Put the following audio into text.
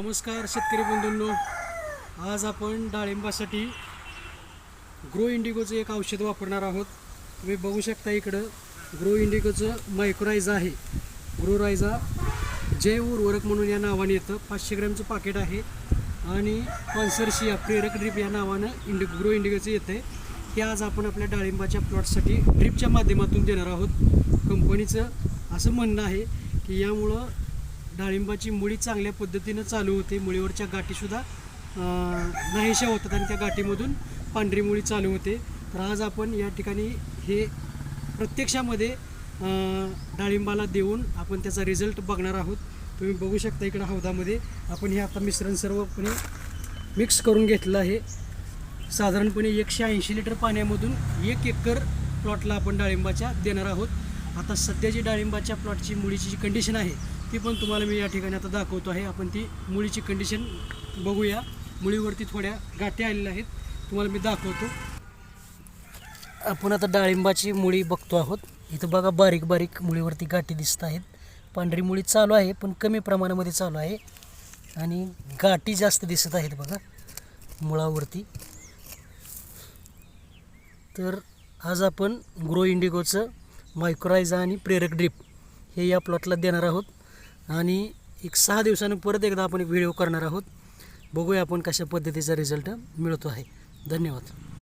नमस्कार शेतकरी बंधूंनो. आज आपण डाळिंबासाठी ग्रो इंडिगोचं एक औषध वापरणार आहोत. तुम्ही बघू शकता इकडं ग्रो इंडिगोचं मायक्रोरायझा आहे. ग्रो रायझा जैव उर्वरक म्हणून या नावाने येतं. पाचशे ग्रॅमचं पाकिट आहे. आणि कॉन्सर्शिया प्रेरक ड्रीप या नावानं इंडि ग्रो इंडिगोचं येतं आहे हे आज आपण आपल्या डाळिंबाच्या प्लॉटसाठी ड्रीपच्या माध्यमातून देणार आहोत. कंपनीचं असं म्हणणं आहे की यामुळं डाळिंबाची मुळी चांगल्या पद्धतीनं चालू होते. मुळीवरच्या गाठीसुद्धा नाहीशा होतात आणि त्या गाठीमधून पांढरी मुळी चालू होते. तर आज आपण या ठिकाणी हे प्रत्यक्षामध्ये डाळिंबाला देऊन आपण त्याचा रिझल्ट बघणार आहोत. तुम्ही बघू शकता इकडं हौदामध्ये आपण हे आता मिश्रण सर्वपणे मिक्स करून घेतलं आहे. साधारणपणे एकशे ऐंशी लिटर पाण्यामधून एक एकर प्लॉटला आपण डाळिंबाच्या देणार आहोत. आता सध्याची डाळिंबाच्या प्लॉटची मुळीची जी कंडिशन आहे ती पण तुम्हाला मी या ठिकाणी आता दाखवतो आहे. आपण ती मुळीची कंडिशन बघूया. मुळीवरती थोड्या गाठी आलेल्या आहेत. तुम्हाला मी दाखवतो. आपण आता डाळिंबाची मुळी बघतो आहोत. इथं बघा बारीक बारीक मुळीवरती गाठी दिसत आहेत. पांढरी मुळी चालू आहे पण कमी प्रमाणामध्ये चालू आहे. आणि गाठी जास्त दिसत आहेत बघा मुळावरती. तर आज आपण ग्रो इंडिगोचं मायक्रोरायझा आणि प्रेरक ड्रिप हे या प्लॉटला देणार आहोत. आणि एक सहा दिवसानं परत एकदा आपण एक व्हिडिओ करणार आहोत. बघूया आपण कशा पद्धतीचा रिझल्ट मिळतो आहे. धन्यवाद.